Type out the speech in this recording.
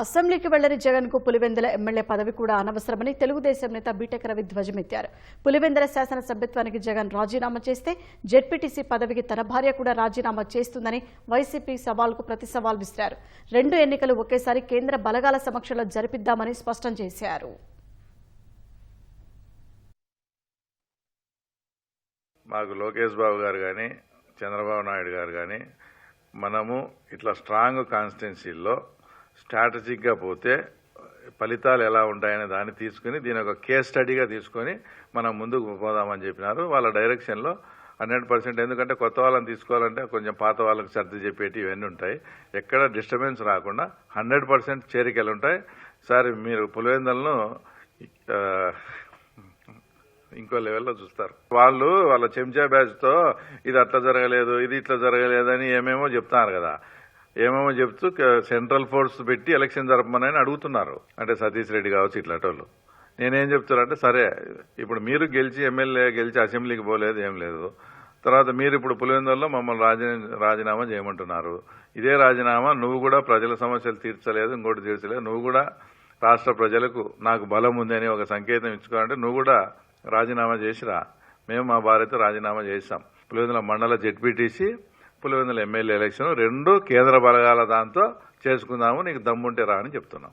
అసెంబ్లీకి వెళ్ళని జగన్కు పులివెందుల ఎమ్మెల్యే పదవి కూడా అనవసరమని తెలుగుదేశం నేత బీటెక్ రవి ధ్వజమెత్తారు. పులివెందుల శాసనసభ్యత్వానికి జగన్ రాజీనామా చేస్తే జెడ్పీటీసీ పదవికి తన భార్య కూడా రాజీనామా చేస్తుందని వైసీపీ సవాల్కు ప్రతి సవాల్ విసిరారు. రెండు ఎన్నికలు ఒకేసారి కేంద్ర బలగాల సమక్షంలో జరిపిద్దామని స్పష్టం చేశారు. మాకు లోకేష్ బాబు గారు కానీ చంద్రబాబు నాయుడు గారు కానీ మనము ఇట్లా స్ట్రాంగ్ కాన్స్టిట్యున్సీల్లో స్ట్రాటజిక్గా పోతే ఫలితాలు ఎలా ఉంటాయనే దాన్ని తీసుకుని దీని ఒక కేస్ స్టడీగా తీసుకొని మనం ముందుకు పోదామని చెప్పినారు. వాళ్ళ డైరెక్షన్లో హండ్రెడ్ పర్సెంట్ ఎందుకంటే కొత్త వాళ్ళని తీసుకోవాలంటే కొంచెం పాత వాళ్ళకి సర్ది చెప్పేటి ఇవన్నీ ఉంటాయి. ఎక్కడ డిస్టర్బెన్స్ రాకుండా హండ్రెడ్ పర్సెంట్ చేరికలు ఉంటాయి. సార్ మీరు పులివెందులను ఇంకో లెవెల్లో చూస్తారు. వాళ్ళు వాళ్ళ చెంచా బ్యాచ్తో ఇది అట్లా జరగలేదు ఇది ఇట్లా జరగలేదు అని ఏమేమో చెప్తున్నారు కదా. ఏమేమో చెప్తూ సెంట్రల్ ఫోర్స్ పెట్టి ఎలక్షన్ జరపమని అడుగుతున్నారు. అంటే సతీష్ రెడ్డి కావచ్చు ఇట్లాంటి నేనేం చెప్తున్నానంటే సరే ఇప్పుడు మీరు గెలిచి ఎమ్మెల్యే గెలిచి అసెంబ్లీకి పోలేదు ఏం లేదు. తర్వాత మీరు ఇప్పుడు పులివెందుల్లో మమ్మల్ని రాజీ రాజీనామా చేయమంటున్నారు. ఇదే రాజీనామా నువ్వు కూడా ప్రజల సమస్యలు తీర్చలేదు ఇంకోటి తీర్చలేదు. నువ్వు కూడా రాష్ట్ర ప్రజలకు నాకు బలం ఉందని ఒక సంకేతం ఇచ్చుకోవాలంటే నువ్వు కూడా రాజీనామా చేసిరా. మేము మా భార్యతో రాజీనామా చేశాం. పులివెందుల మండల జెడ్పీటీసీ పులివెందుల ఎమ్మెల్యే ఎలక్షన్ రెండు కేంద్ర బలగాల దాంతో చేసుకుందాము నీకు దమ్ముంటే రా అని చెప్తున్నాం.